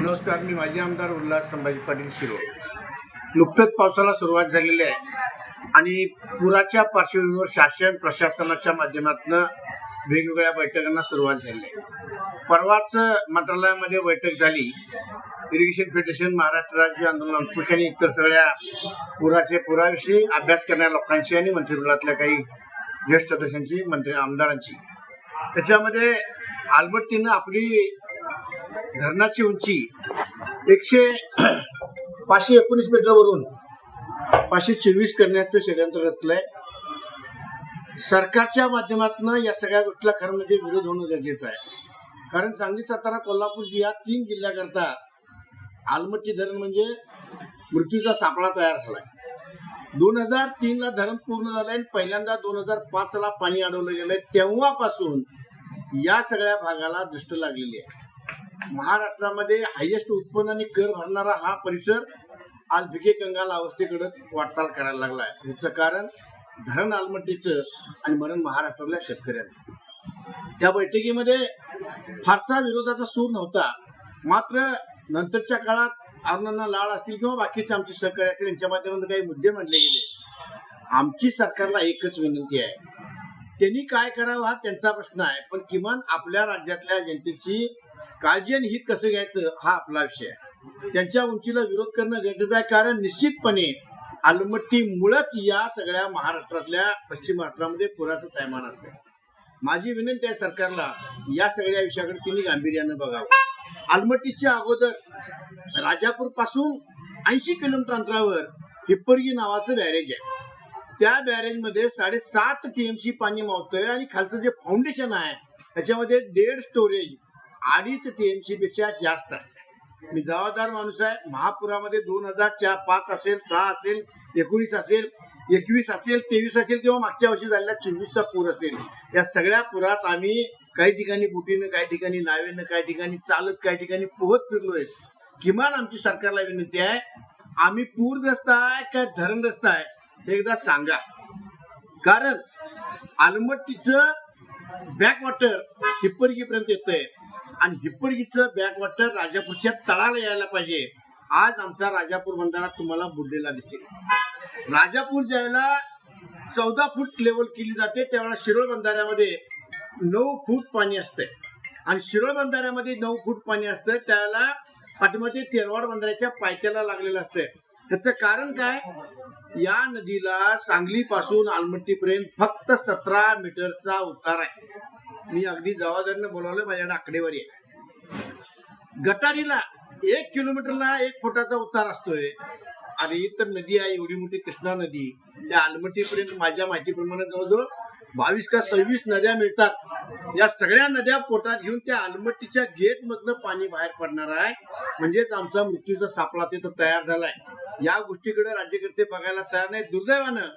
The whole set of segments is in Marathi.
नमस्कार मी माजी आमदार उल्हास संभाजी पाटील शिरोळ. नुकतंच पावसाला सुरुवात झालेली आहे आणि पुराच्या पार्श्वभूमीवर शासन प्रशासनाच्या माध्यमातून वेगवेगळ्या बैठकांना सुरुवात झाली आहे. परवाच मंत्रालयामध्ये बैठक झाली. इरिगेशन फेडरेशन महाराष्ट्र राज्य आंदोलन अंकुश आणि इतर सगळ्या पुराचे पुराविषयी अभ्यास करणाऱ्या लोकांची आणि मंत्रिमंडळातल्या काही ज्येष्ठ सदस्यांची मंत्री आमदारांची त्याच्यामध्ये आलबट्टीनं आपली धरणाची उंची एकशे पाचशे एकोणीस मीटरवरून पाचशे चोवीस करण्याचं षडयंत्र रचलंय. सरकारच्या माध्यमातून या सगळ्या गोष्टीला खरं म्हणजे विरोध होणं गरजेचं आहे. कारण सांगली सातारा कोल्हापूर या तीन जिल्ह्याकरता आलमट्टी धरण म्हणजे मृत्यूचा सापळा तयार झालाय. दोन हजार तीन ला धरण पूर्ण झालंय आणि पहिल्यांदा दोन हजार पाच ला पाणी अडवलं गेलंय. तेव्हापासून या सगळ्या भागाला दृष्ट लागलेली आहे. महाराष्ट्रामध्ये हायेस्ट उत्पन्नाने कर भरणारा हा परिसर आज भिके कंगाल अवस्थेकडे वाटचाल करायला लागला आहे. याचं कारण धरण आलमट्टीचं आणि मरण महाराष्ट्रातल्या शेतकऱ्यांचं. त्या बैठकीमध्ये फारसा विरोधाचा सूर नव्हता. मात्र नंतरच्या काळात अरुणांना लाळ असतील किंवा बाकीचे आमचे सहकारी असतील यांच्या माध्यमातून काही मुद्दे मांडले गेले. आमची सरकारला एकच विनंती आहे. त्यांनी काय करावं हा त्यांचा प्रश्न आहे. पण किमान आपल्या राज्यातल्या जनतेची काळजी आणि हित कसं घ्यायचं हा आपला विषय आहे. त्यांच्या उंचीला विरोध करणं गरजेचं आहे कारण निश्चितपणे आलमट्टी मुळच या सगळ्या महाराष्ट्रातल्या पश्चिम महाराष्ट्रामध्ये पुराचं तायमान असतं. माझी विनंती आहे सरकारला या सगळ्या विषयाकडे तुम्ही गांभीर्यानं बघावं. आलमट्टीच्या अगोदर राजापूरपासून ऐंशी किलोमीटर अंतरावर हिप्परगी नावाचं बॅरेज आहे. त्या बॅरेजमध्ये साडेसात टीएमसी पाणी मावतंय आणि खालचं जे फाउंडेशन आहे त्याच्यामध्ये डेड स्टोरेज अडीच टीएमसी पेक्षा जास्त आहे. मी जबाबदार माणूस आहे. महापुरामध्ये दोन हजार चार पाच असेल सहा असेल एकोणीस असेल एकवीस असेल तेवीस असेल किंवा मागच्या वर्षी झालेला चोवीसचा पूर असेल. या सगळ्या पुरात आम्ही काही ठिकाणी बुटीनं काही ठिकाणी नावेनं काही ठिकाणी चालत काही ठिकाणी पोहत फिरलोय. किमान आमची सरकारला विनंती आहे आम्ही पूरग्रस्त आहे काय धरणग्रस्त आहे एकदा सांगा. कारण आलमट्टीचं बॅकवॉटर हिप्परगीपर्यंत येतंय. आणि हिप्परगीचं बॅकवॉटर राजापूरच्या तळाला यायला पाहिजे. आज आमचा राजापूर बंधारा तुम्हाला बुडलेला दिसेल. राजापूर ज्यावेळेला चौदा फूट लेवल केली जाते त्यावेळेला शिरोळ बंधाऱ्यामध्ये नऊ फूट पाणी असतंय. आणि शिरोळ बंधाऱ्यामध्ये नऊ फूट पाणी असतं त्यावेळेला पाठीमध्ये तेरवाड बंधाऱ्याच्या पायथ्याला लागलेलं असतंय. त्याचं कारण काय? या नदीला सांगली पासून आलमट्टीपर्यंत फक्त सतरा मीटरचा उतार आहे. मी अगदी जबाबदारीनं बोलावलं माझ्याकडे आकडेवारी आहे. गटारीला एक किलोमीटरला एक फुटाचा उतार असतोय. आणि तर नदी आहे एवढी मोठी कृष्णा नदी. त्या आलमटीपर्यंत माझ्या माहितीप्रमाणे जवळजवळ बावीस का सव्वीस नद्या मिळतात. या सगळ्या नद्या पोटात घेऊन त्या आलमट्टीच्या गेट मधनं पाणी बाहेर पडणार आहे. म्हणजेच आमचा मृत्यूचा सापळा तिथं तयार झालाय. या गोष्टीकडे राज्यकर्ते बघायला तयार नाही दुर्दैवानं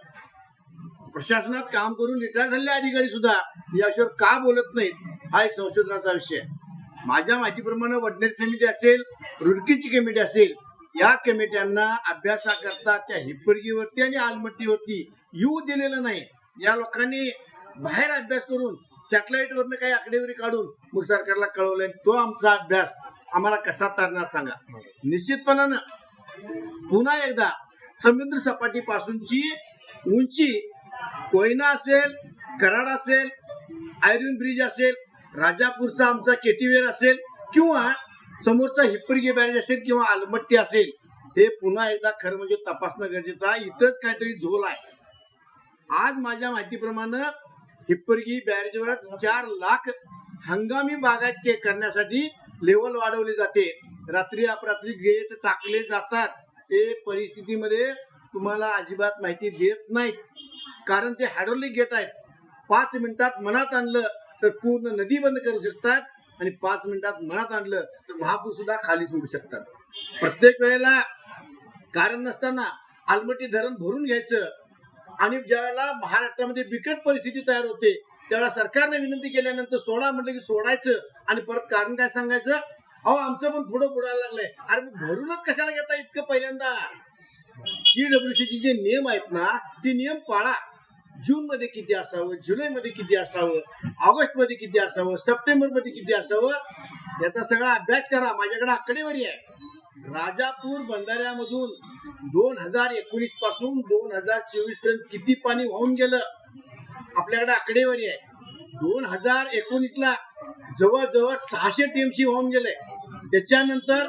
प्रशासनात काम करून रिटायर झालेले अधिकारी सुद्धा याशिवाय का बोलत नाहीत हा एक संशोधनाचा विषय आहे. माझ्या माहितीप्रमाणे वडनेर समिती असेल रुडकीची कमिटी असेल या कमिट्यांना अभ्यासाकरता त्या हिप्परगीवरती आणि आलमट्टीवरती येऊ दिलेलं नाही. या लोकांनी बाहेर अभ्यास करून सॅटेलाइट वरनं काही आकडेवारी काढून मग सरकारला कळवलंय. तो आमचा अभ्यास आम्हाला कसा तरणार सांगा. निश्चितपणानं पुन्हा एकदा समुद्र सपाटी पासूनची उंची कोयना असेल कराड असेल आयर्न ब्रिज असेल राजापूरचा आमचा केटीवेर असेल किंवा समोरचा हिप्परगी बॅरेज असेल किंवा आलमट्टी असेल हे पुन्हा एकदा खरं म्हणजे तपासणं गरजेचं आहे. इथंच काहीतरी झोल आहे. आज माझ्या माहितीप्रमाणे हिप्परगी बॅरेजवरच चार लाख हंगामी बागायत करण्यासाठी लेवल वाढवली जाते. रात्री अपरात्री गेट टाकले जातात. ते परिस्थितीमध्ये तुम्हाला अजिबात माहिती देत नाहीत. कारण ते हायड्रोलिक गेट आहेत. पाच मिनिटात मनात आणलं तर पूर्ण नदी बंद करू शकतात आणि पाच मिनिटात मनात आणलं तर महापूर सुद्धा खाली सोडू शकतात. प्रत्येक वेळेला कारण नसताना आलमटी धरण भरून घ्यायचं आणि ज्यावेळेला महाराष्ट्रामध्ये बिकट परिस्थिती तयार होते त्यावेळेला सरकारने विनंती केल्यानंतर सोडा म्हटलं की सोडायचं आणि परत कारण काय सांगायचं? अहो आमचं पण पुढं बुडायला लागलंय. अरे मग भरूनच कशाला घेता इतकं पहिल्यांदा? सी ची जे नियम आहेत ना ते नियम पाळा. जून मध्ये किती असावं जुलै मध्ये किती असावं ऑगस्टमध्ये किती असावं सप्टेंबरमध्ये किती असावं याचा सगळा अभ्यास करा. माझ्याकडे आकडेवारी आहे. राजापूर बंधाऱ्यामधून दोन हजार एकोणीसपासून दोन हजार चोवीसपर्यंत किती पाणी वाहून गेलं? आपल्याकडे आकडेवारी आहे. दोन हजार एकोणीस ला जवळजवळ सहाशे टीएमसी वाहून गेलंय. त्याच्यानंतर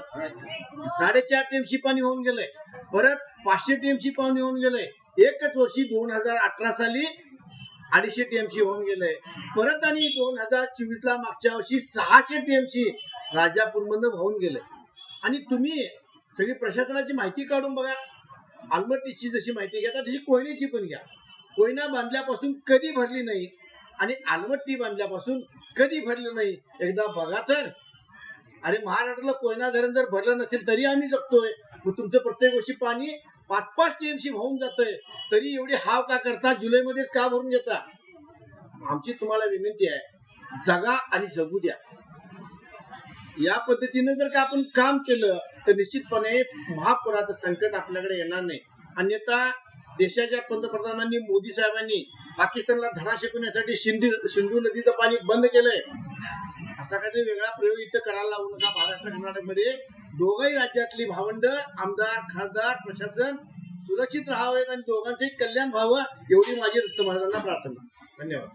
साडेचार टीएमसी पाणी होऊन गेलंय. परत पाचशे टीएमसी पाणी होऊन गेलंय. एकच वर्षी दोन हजार अठरा साली अडीचशे टीएमसी होऊन गेलंय. परत आणि दोन हजार चोवीस ला मागच्या वर्षी सहाशे टीएमसी राजापूरमधनं होऊन गेलंय. आणि तुम्ही सगळी प्रशासनाची माहिती काढून बघा. आलमट्टीची जशी माहिती घेता तशी कोयनेची पण घ्या. कोयना बांधल्यापासून कधी भरली नाही आणि आलमट्टी बांधल्यापासून कधी भरली नाही एकदा बघा तर. अरे महाराष्ट्राला कोयना धरण जर भरलं नसेल तरी आम्ही जगतोय. मग तुमचं प्रत्येक वर्षी पाणी पाच पाच टीएमसी होऊन जातंय. तरी एवढी हाव का करता जुलैमध्येच का भरून घेता? आमची तुम्हाला विनंती आहे जगा आणि जगू द्या. या पद्धतीने जर का आपण काम केलं तर निश्चितपणे महापुराचं संकट आपल्याकडे येणार नाही. अन्यथा देशाच्या पंतप्रधानांनी मोदी साहेबांनी पाकिस्तानला धडा शिकवण्यासाठी सिंधी सिंधू नदीचं पाणी बंद केलंय. असा काहीतरी वेगळा प्रयोग इथं करायला लावू नका महाराष्ट्र कर्नाटकमध्ये. दोघही राज्यातली भावंड आमदार खासदार प्रशासन सुरक्षित राहावेत आणि दोघांचंही कल्याण व्हावं एवढी माझी दत्त महाराजांना प्रार्थना. धन्यवाद.